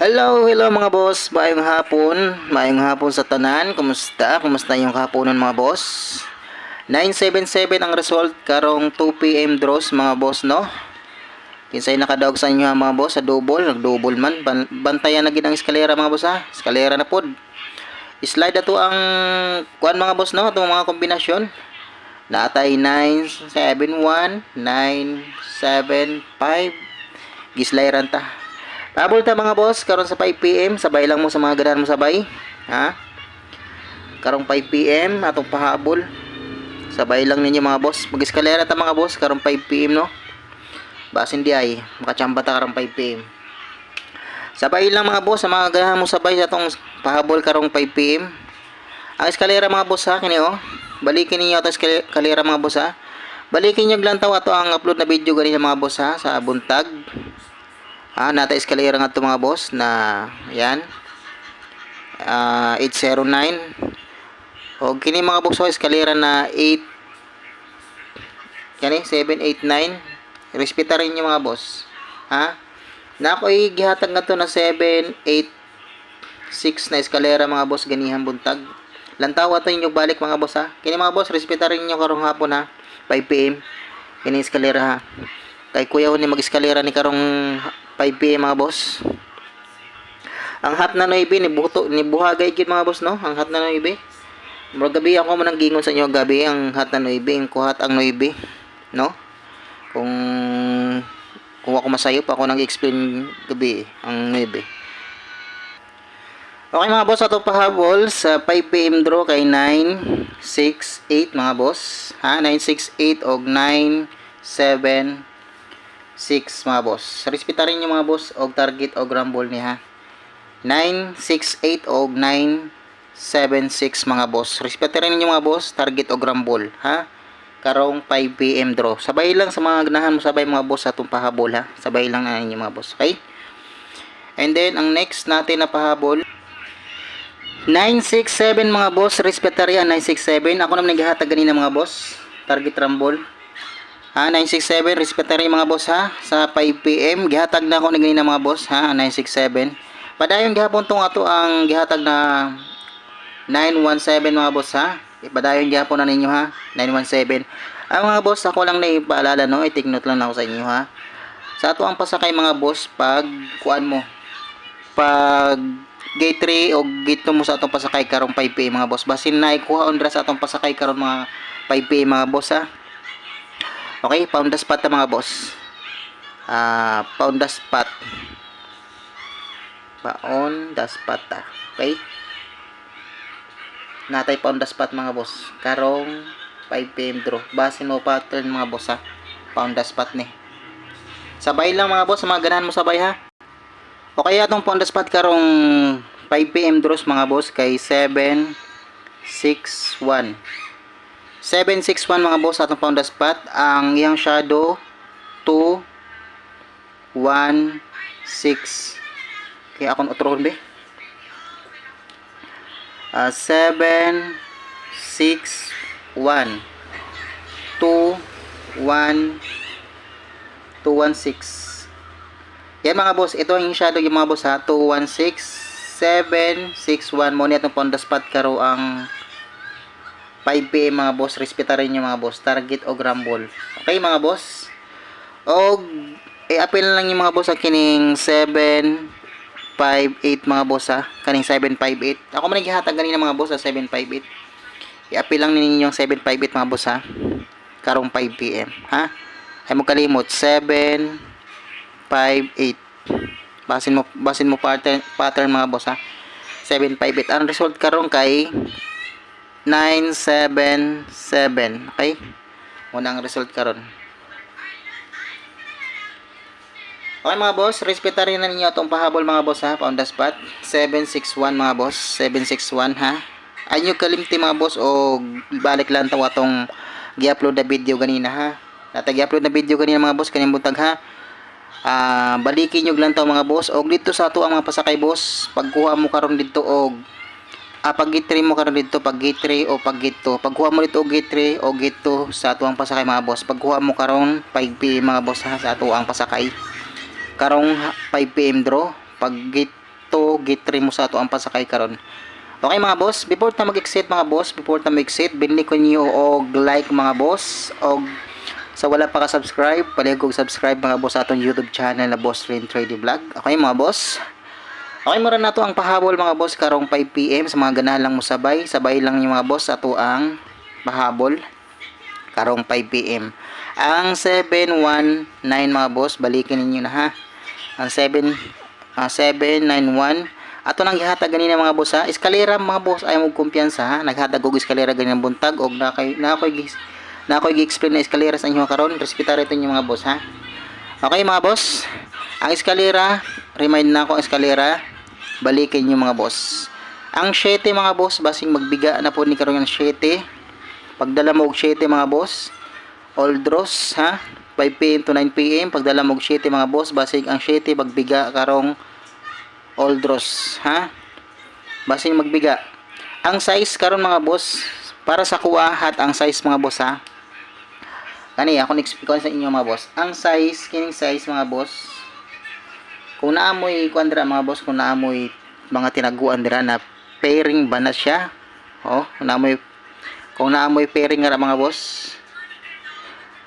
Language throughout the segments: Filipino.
Hello, hello mga boss. Maayong hapon. Maayong hapon sa tanan. Kumusta? Kumusta yung kahaponan mga boss? 977 ang result karong 2 PM draws mga boss no. Kinsay nakadaog sa inyo mga boss sa double, nag-double man. Ban- bantayan na gid ang eskalera mga boss ha. Eskalera na pod. Slide na to ang kuan mga boss no, itong mga kombinasyon. Natay 971, 975. Gislayran ta. Pahabol ta mga boss, karon sa 5 PM, sabay lang mo sa mga ganahan mo sabay. Ha? Karong 5 PM atong pahabol. Sabay lang ninyo mga boss. Mag-eskalera ta mga boss karong 5 PM no. Basin di ay, makachamba ta karong 5 PM. Sabay lang mga boss sa mga ganahan mo sabay sa atong pahabol karong 5 PM. Ang eskalera mga boss ha kini oh. Balikin ninyo atong eskalera mga boss ha. Balikin nyo lang taw ato ang upload na video ganina mga boss ha sa buntag. Ah, nata eskalera nga to mga boss na yan. Ah, 809. O kini mga boss oh, eskalera na 8 Kani 789. Respeta rin niyo mga boss. Ha? Na ako'y gihatag nga to na 7 8 6 na eskalera mga boss ganihan buntag. Lantaw ato inyo balik mga boss ha. Kini mga boss respeta rin niyo karong hapon ha. 5 PM. Kini eskalera ha. Kay kuya ko ni mag-eskalera ni karong 5 PM mga boss. Ang hat na noibi ni buto ni buhagay gid mga boss no. Ang hat na noibi. Murag gabi ako man gingon sa inyo gabi ang hat na noibi, ang kuhat ang noibi, no? Kung kung ako masayop ako nang explain gabi ang noibi. Okay mga boss, ato pahabol sa 5 PM draw kay 968 mga boss. Ha, 968 og 976 mga boss. Respeta rin mga boss og target og rumble ni ha. 968 og 976 mga boss. Respeta rin yung mga boss, target og rumble ha. Karong 5 PM draw. Sabay lang sa mga ganahan mo sabay mga boss atong pahabol ha. Sabay lang na ninyo mga boss, okay? And then ang next natin na pahabol 967 mga boss, respetaria 967. Ako naman naghahatag ganina mga boss. Target rumble. Ha, 967, respetaria mga boss ha. Sa 5 PM, gihatag na ako na ganina mga boss ha, 967. Padayon gihapon tong ato ang gihatag na 917 mga boss ha. Padayon gihapon na ninyo ha, 917. Ang mga boss, ako lang na ipaalala no, i-take note lang ako sa inyo ha. Sa ato ang pasakay mga boss, pag kuan mo, pag gate 3 o gate 2 mo sa atong pasakay karong 5 PM mga boss basin na ikuha on sa atong pasakay karon mga 5 PM mga boss ha okay pound the spot ta mga boss. Ah pound the spot paon the spot ta okay. Natay pound the spot mga boss. Karong 5 PM draw basin mo pattern mga boss ha pound the spot ni. Sabay lang mga boss mga ganahan mo sabay ha? O kaya itong Ponda Spot karong 5pm draws mga boss kay 761 761 mga boss atong Ponda Spot. Ang iyang shadow 2 1 6 kaya akong utron be. Ah, 7 6 1 2 1 2 1 6 yan mga boss, ito ang shadow yung mga boss ha. 216 761 mo niya itong Spot karo ang 5pm mga boss. Respeta rin mga boss. Target o grumble. Okay mga boss. O i-appeal lang yung mga boss sa kining 758 mga boss ha. Kaning 758. Ako man naghihatag ganina mga boss sa 758. I-appeal lang ninyo yung 758 mga boss ha. Karong 5pm ha. Ay mo kalimot 7 758 basin mo basin mo pattern pattern mga boss ha 758 ang result karon kay 977 okay muna ang result karon Okay mga boss, respeta rin na ninyo itong pahabol mga boss ha, on the spot. 761 mga boss, 761 ha. Ayun yung kalimti mga boss o balik lang tawa itong gi-upload na video ganina ha. Natag upload na video ganina mga boss, kanyang buntag ha ah balikin nyo lang to mga boss og dito sa ato ang mga pasakay boss pagkuha mo karon dito og ah, pag 3 mo karon dito pag 3 o pag 2 pagkuha mo dito gate 3 o 2 sa ato ang pasakay mga boss. Pagkuha mo karon 5 PM mga boss ha, sa ato ang pasakay. Karong 5 PM draw. Pag gate 2 gate 3 mo sa ato ang pasakay karon. Okay mga boss, before ta mag-exit mga boss, before ta mag-exit, binili ko niyo og like mga boss, og sa wala pa ka-subscribe, paligog subscribe mga boss sa atong YouTube channel na Boss Rain Trading Vlog. Okay mga boss? Okay rin na to ang pahabol mga boss karong 5pm sa mga ganahan lang mo sabay. Sabay lang yung mga boss ato ang pahabol karong 5pm. Ang 719 mga boss, balikin ninyo na ha. Ang 7 ah, 791 ato nang gihatag ganina mga boss ha. Eskalera mga boss ay mo kumpiyansa ha. Naghatag og eskalera ganina buntag og na kay na koy na koy gi-explain na eskalera sa inyo karon. Respetar ito yung mga boss ha. Okay mga boss. Ang eskalera, remind na ako ang eskalera. Balikin nyo mga boss. Ang 7 mga boss, basing magbiga na po ni karon ang 7. Pagdala mo og 7 mga boss. All draws ha. 5 pm to 9 pm pagdala mo og 7 mga boss, basig ang 7 magbiga karong all draws ha. Basing magbiga. Ang size karon mga boss, para sa kuwahat ang size mga boss ha. Kani ako ni-explain ko sa inyo mga boss. Ang size, kining size mga boss, kung naamoy kuandra mga boss, kung naamoy mga tinaguan dira na pairing ba na siya? Oh, kung naamoy kung naamoy pairing ra, mga boss.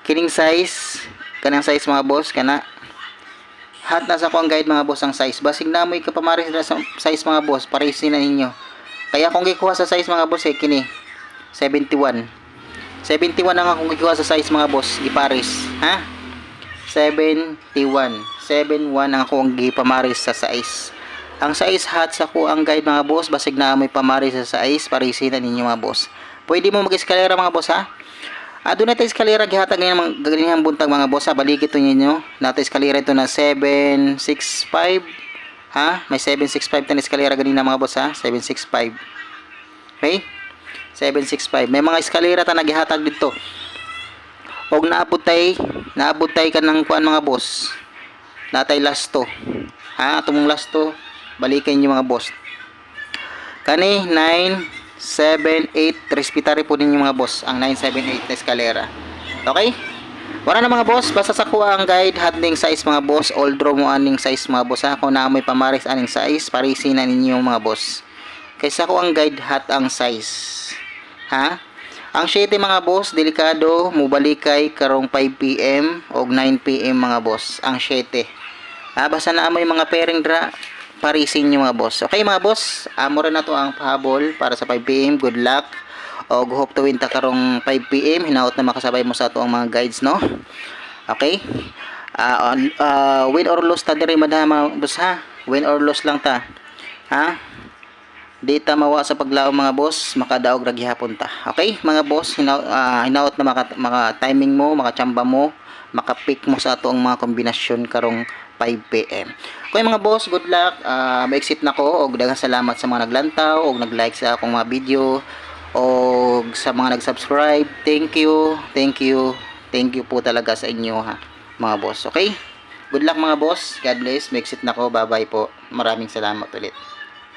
Kining size, kanang size mga boss kana hat na sa ko ang guide mga boss ang size. Basig naamoy ka pamaris na sa size mga boss, paresin na ninyo. Kaya kung gikuha sa size mga boss eh kini 71. 71 ang akong gikuha sa size mga boss, gipares, ha? 71. 71 ang ako ang gipamaris sa size. Ang size hat sa ko ang guide mga boss, basig na may pamaris sa size, parisin na ninyo mga boss. Pwede mo mag-eskalera mga boss ha. Ah, doon natin eskalera gihatag ngayon mga buntag mga boss ha. Balik ito ninyo. Natin eskalera ito na 765. Ha? May 765 na eskalera ganina mga boss ha. 765. Okay? 765. May mga eskalera ta nagihatag dito. Og naabot tay, naabot tay ka ng kuan mga boss. Natay last to. Ha, atong last to. Balikan niyo mga boss. Kani 9 7 8 respetare po ninyo mga boss ang 978 na eskalera. Okay? Wala na mga boss, basta sa kuha ang guide handling size mga boss, all draw mo aning size mga boss ha. Kung naamoy pamaris aning size, parisin na ninyo mga boss. Kaysa ko ang guide hat ang size. Ha? Ang 7 mga boss, delikado, mubalikay karong 5 PM o 9 PM mga boss. Ang 7. Ah, basta na amoy mga pairing dra, parisin nyo mga boss. Okay mga boss, amo rin na to ang pahabol para sa 5 PM. Good luck. O hope to win ta karong 5 PM. Hinaot na makasabay mo sa to ang mga guides, no? Okay? Ah, on- ah, win or lose ta diri madama mga boss ha. Win or lose lang ta. Ha? Di mawa sa paglaom mga boss, makadaog ra gihapon ta. Okay, mga boss, hinaw, ah, hinaot na maka, maka timing mo, makachamba mo, makapick mo sa ato ang mga kombinasyon karong 5 PM. Okay mga boss, good luck. Ah, ma-exit na ko og daghang salamat sa mga naglantaw og nag-like sa akong mga video og sa mga nag-subscribe. Thank you. Thank you. Thank you po talaga sa inyo ha, mga boss. Okay? Good luck mga boss. God bless. Ma-exit na ko. Bye-bye po. Maraming salamat ulit.